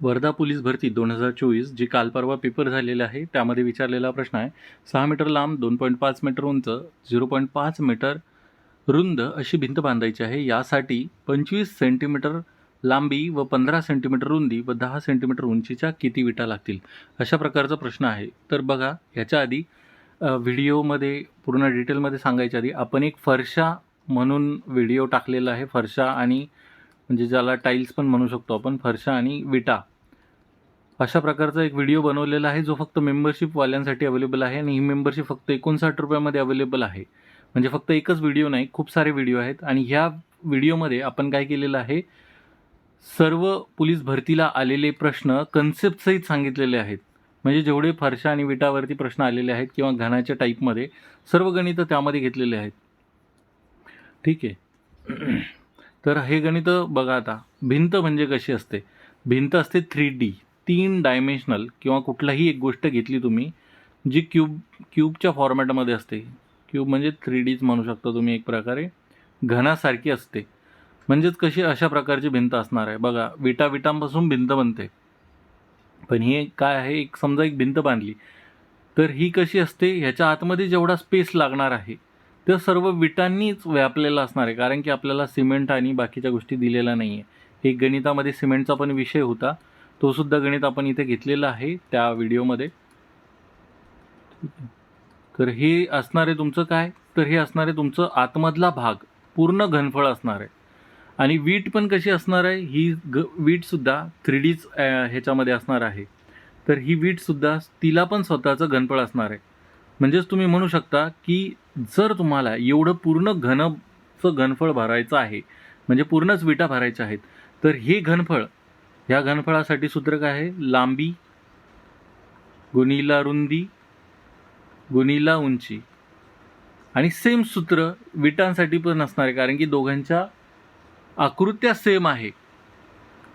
Wardha police भरती दोन हजार चोवीस जी काल परवा पेपर झालेला आहे त्यामध्ये विचारलेला प्रश्न आहे सहा मीटर लांब दोन पॉईंट पाच मीटर उंच झिरो पॉईंट पाच मीटर रुंद अशी भिंत बांधायची आहे. यासाठी पंचवीस सेंटीमीटर लांबी व पंधरा सेंटीमीटर रुंदी व दहा सेंटीमीटर उंचीच्या किती विटा लागतील? अशा प्रकारचा प्रश्न आहे. तर बघा ह्याच्या आधी व्हिडिओमध्ये पूर्ण डिटेलमध्ये सांगायच्या आधी आपण एक फरशा म्हणून व्हिडिओ टाकलेला आहे फरशा आणि म्हणजे ज्याला टाईल्स पण म्हणू शकतो आपण फरशा आणि विटा. अशा प्रकारचा एक व्हिडिओ बनवलेला आहे जो फक्त मेंबरशिपवाल्यांसाठी अवेलेबल आहे आणि ही मेंबरशिप फक्त एकोणसाठ रुपयामध्ये अवेलेबल आहे. म्हणजे फक्त एकच व्हिडिओ नाही खूप सारे व्हिडिओ आहेत आणि ह्या व्हिडिओमध्ये आपण काय केलेलं आहे सर्व पोलीस भरतीला आलेले प्रश्न कन्सेप्टसहित सांगितलेले आहेत. म्हणजे जेवढे फरशा आणि विटावरती प्रश्न आलेले आहेत किंवा घनाच्या टाईपमध्ये सर्व गणितं त्यामध्ये घेतलेले आहेत. ठीक आहे. तर हे गणित बघा आता. भिंत म्हणजे कशी असते? भिंत असते थ्री डी तीन डायमेन्शनल किंवा कुठलाही एक गोष्ट घेतली तुम्ही जी क्यूब क्यूबच्या फॉर्मॅटमध्ये असते. क्यूब म्हणजे थ्री डीच म्हणू शकता तुम्ही एक प्रकारे. घनासारखी असते. म्हणजेच कशी अशा प्रकारची भिंत असणार आहे. बघा विटा विटांपासून भिंत बनते. पण ही काय आहे? एक समजा एक भिंत बांधली. तर ही कशी असते? ह्याच्या आतमध्ये जेवढा स्पेस लागणार आहे ते सर्व विटांनीच व्यापलेलं असणार आहे. कारण की आपल्याला सिमेंट आणि बाकीच्या गोष्टी दिलेल्या नाही आहे एक गणितामध्ये सिमेंटचा पण विषय होता. तो सुद्धा गणित आपण इथे घेतलेला आहे त्या व्हिडिओमध्ये. तर हे असणार आहे तुमचं काय? तर हे असणार आहे तुमचं आतमधला भाग. पूर्ण घनफळ असणार आहे. आणि वीट पण कशी असणार आहे? ही ग वीटसुद्धा थ्री डीच ह्याच्यामध्ये असणार आहे. तर ही वीटसुद्धा तिला पण स्वतःचं घनफळ असणार आहे. म्हणजेच तुम्ही म्हणू शकता की जर तुम्हाला एवढं पूर्ण घनचं घनफळ भरायचं आहे म्हणजे पूर्णच विटा भरायच्या आहेत तर हे घनफळ ह्या घनफळासाठी सूत्र काय आहे? लांबी गुनीला रुंदी गुणिला उंची. आणि सेम सूत्र विटांसाठी पण असणार आहे कारण की दोघांच्या आकृत्या सेम आहे.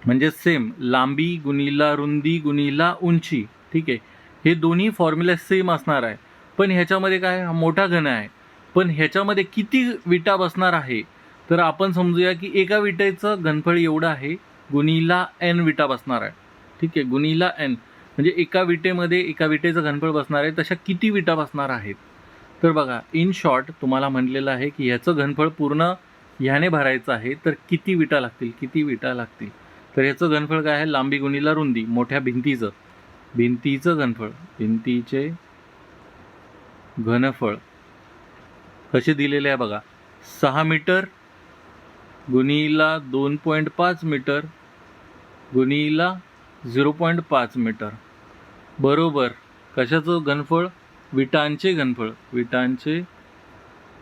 म्हणजे सेम लांबी गुणिला रुंदी गुनीला उंची ठीक आहे? हे दोन्ही फॉर्म्युला सेम असणार आहे. पण ह्याच्यामध्ये काय हा मोठा घन आहे. पण ह्याच्यामध्ये किती विटा बसणार आहे? तर आपण समजूया की एका विटेचं घनफळ एवढं आहे गुनीला एन विटा बसणार आहे. ठीक आहे गुनीला एन म्हणजे एका विटेमध्ये एका विटेचं घनफळ बसणार आहे तशा किती विटा बसणार आहेत? तर बघा इन शॉर्ट तुम्हाला म्हटलेलं आहे की ह्याचं घनफळ पूर्ण ह्याने भरायचं आहे तर किती विटा लागतील? किती विटा लागतील? तर ह्याचं घनफळ काय आहे? लांबी गुणीला रुंदी मोठ्या भिंतीचं. भिंतीचं घनफळ भिंतीचे घनफळ. कसे दिलेले आहे बघा. सहा मीटर गुणीला दोन पॉईंट पाच मीटर गुनीला झिरो पॉईंट पाच मीटर. बरोबर. कशाचं घनफळ? विटांचे घनफळ. विटांचे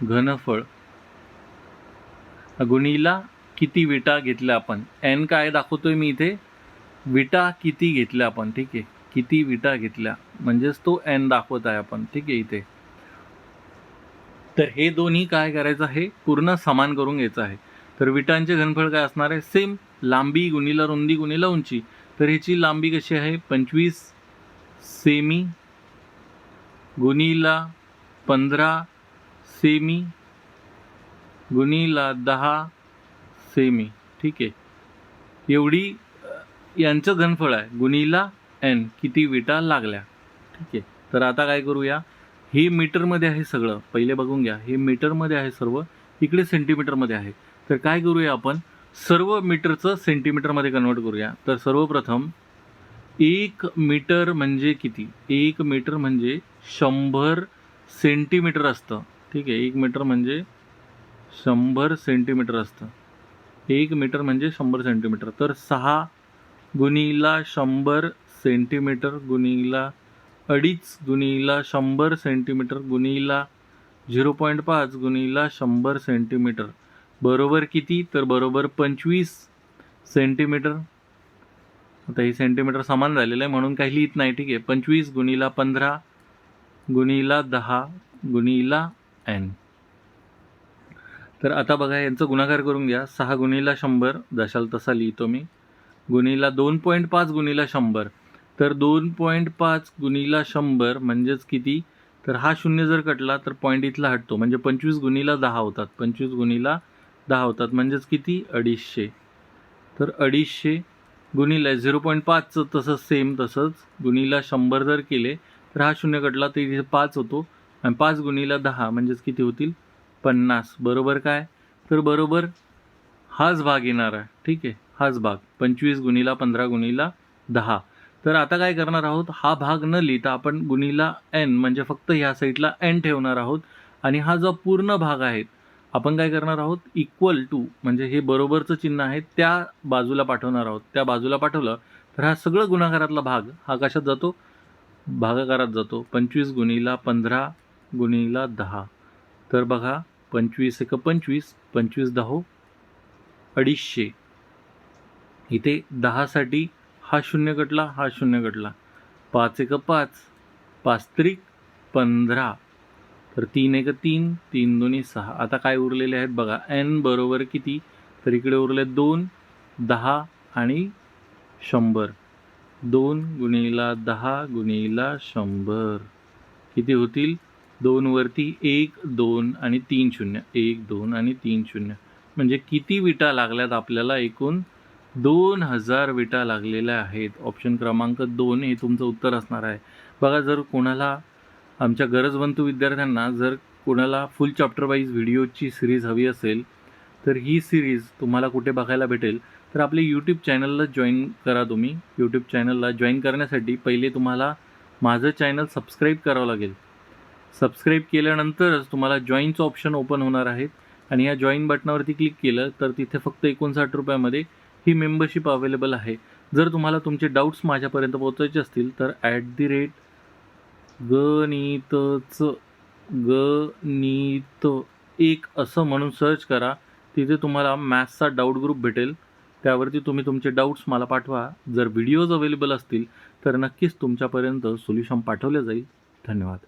घनफळ. गुणीला किती विटा घेतल्या आपण? एन काय दाखवतोय मी इथे? विटा किती घेतल्या आपण? ठीक आहे. किती विटा घेतल्या. म्हणजेच तो एन दाखवत आहे आपण. ठीक आहे इथे. तर हे दोन्ही काय करायचं आहे? पूर्ण समान करून घ्यायचं आहे. तर विटांचे घनफळ काय असणार आहे? सेम लांबी गुणीला रुंदी गुणीला उंची. तर ह्याची लांबी कशी आहे? पंचवीस सेमी गुणीला पंधरा सेमी गुणीला दहा सेमी ठीक आहे. एवढी यांचं घनफळ आहे. गुणीला एन किती विटा लागल्या? ठीक आहे. तर आता काय करूया? हे मीटरमध्ये आहे सगळं. पहिले बघून घ्या. हे मीटरमध्ये आहे सर्व. इकडे सेंटीमीटरमध्ये आहे. तर काय करूया आपण? सर्व मीटरचं सेंटीमीटरमध्ये कन्वर्ट करूया. तर सर्वप्रथम एक मीटर म्हणजे किती? एक मीटर म्हणजे शंभर सेंटीमीटर असतं. ठीक आहे? एक मीटर म्हणजे शंभर सेंटीमीटर असतं. एक मीटर म्हणजे शंभर सेंटीमीटर तर सहा गुणिला शंभर सेंटीमीटर गुणिला अडीच गुणिला शंभर सेंटीमीटर गुणिला झिरो पॉईंट पाच गुणिला शंभर सेंटीमीटर. बरोबर किती? तर बरोबर पंचवीस सेंटीमीटर. आता हे सेंटीमीटर समान झालेलं आहे म्हणून काही लिहित नाही ठीक आहे. पंचवीस गुणिला पंधरा गुणिला दहा गुणिला एन. तर आता बघा यांचं गुणाकार करून घ्या. सहा गुणिला शंभर जशाल तसा लिहितो मी. गुणिला दोन पॉईंट पाच गुणिला शंभर. तर दोन पॉईंट पाच गुणिला शंभर म्हणजेच किती? तर हा शून्य जर कटला तर पॉईंट इथला हटतो. म्हणजे पंचवीस गुणिला दहा होतात. पंचवीस गुणिला दहा होतात. म्हणजेच किती? अडीचशे. तर अडीचशे गुणिले झिरो पॉईंट पाचचं तसंच सेम तसंच गुणिला शंभर जर केले तर हा शून्य कटला तर इथे पाच होतो. आणि पाच गुणिला दहा म्हणजेच किती होतील? पन्नास. बरोबर काय? तर बरोबर हाच भाग येणार आहे. ठीक आहे? हाच भाग. पंचवीस गुणिला पंधरा गुणिला दहा. तर आता काय करणार आहोत? हा भाग न लिहिता आपण गुणीला एन म्हणजे फक्त ह्या साईडला एन ठेवणार आहोत. आणि हा जो पूर्ण भाग आहे आपण काय करणार आहोत? इक्वल टू म्हणजे हे बरोबरचं चिन्ह आहे त्या बाजूला पाठवणार आहोत. त्या बाजूला पाठवलं तर हा सगळं गुणाकारातला भाग हा कशात जातो? भागाकारात जातो. पंचवीस गुणीला पंधरा गुणीला दहा. तर बघा पंचवीस एक पंचवीस पंचवीस दहो अडीचशे. इथे दहासाठी हा शून्य कटला हा शून्य कटला पाच एक पाच पाच त्रिक पंधरा. तर तीन एक तीन तीन दोन्ही सहा. आता काय उरलेले आहेत बघा. एन बरोबर किती? तर इकडे उरले दोन दहा आणि शंभर. दोन गुणिला दहा गुणिला शंभर. किती होतील? दोनवरती एक दोन आणि तीन शून्य. एक दोन आणि तीन शून्य. म्हणजे किती विटा लागल्यात आपल्याला एकूण? दोन हजार विटा लागलेल्या आहेत. ऑप्शन क्रमांक दोन हे तुमचं उत्तर असणार आहे. बघा जर कोणाला आमच्या गरजवंतू विद्यार्थ्यांना जर कोणाला फुल चॅप्टर वाईज व्हिडिओची सिरीज हवी असेल तर ही सिरीज तुम्हाला कुठे बघायला भेटेल? तर आपले यूट्यूब चॅनलला जॉईन करा तुम्ही. यूट्यूब चॅनलला जॉईन करण्यासाठी पहिले तुम्हाला माझं चॅनल सबस्क्राईब करावं लागेल. सबस्क्राईब केल्यानंतरच तुम्हाला जॉईनचं ऑप्शन ओपन होणार आहे आणि या जॉईन बटनावरती क्लिक केलं तर तिथे फक्त एकोणसाठ रुपयामध्ये ही मेंबरशिप अवेलेबल आहे. जर तुम्हाला तुमचे डाऊट्स माझ्यापर्यंत पोहोचायचे असतील तर ॲट दी रेट ग गणित एक असं म्हणून सर्च करा. तिथे तुम्हाला मॅथ्सचा डाऊट ग्रुप भेटेल. त्यावरती तुम्ही तुमचे डाऊट्स मला पाठवा. जर व्हिडिओज अवेलेबल असतील तर नक्कीच तुमच्यापर्यंत सोल्युशन पाठवले जाईल. धन्यवाद.